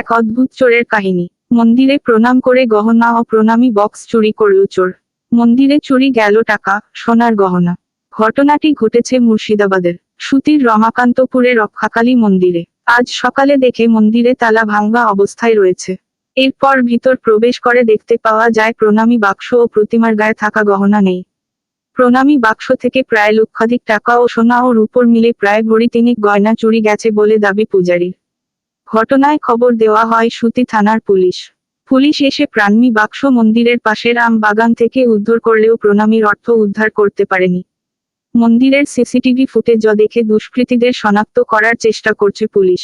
এক অদ্ভুত চোরের কাহিনী। মন্দিরে প্রণাম করে গহনা ও প্রণামী বক্স চুরি করল চোর। মন্দিরে চুরি গেল টাকা, সোনার গহনা। ঘটনাটি ঘটেছে মুর্শিদাবাদের, সুতির রমাকান্তপুরে রক্ষাকালী মন্দিরে। আজ সকালে দেখে মন্দিরে তালা ভাঙ্গা অবস্থায় রয়েছে। এরপর ভিতর প্রবেশ করে দেখতে পাওয়া যায় প্রণামী বাক্স ও প্রতিমার গায়ে থাকা গহনা নেই। প্রণামী বাক্স থেকে প্রায় লক্ষাধিক টাকা ও সোনা ও রূপর মিলে প্রায় ভরি তিনিক গয়না চুরি গেছে বলে দাবি পূজারীর। ঘটনায় খবর দেওয়া হয় সুতি থানার পুলিশ। পুলিশ এসে প্রাণমী বাক্স মন্দিরের পাশের আম বাগান থেকে উদ্ধার করলেও প্রণামীর অর্থ উদ্ধার করতে পারেনি। মন্দিরের সিসিটিভি ফুটেজ দেখে দুষ্কৃতীদের শনাক্ত করার চেষ্টা করছে পুলিশ।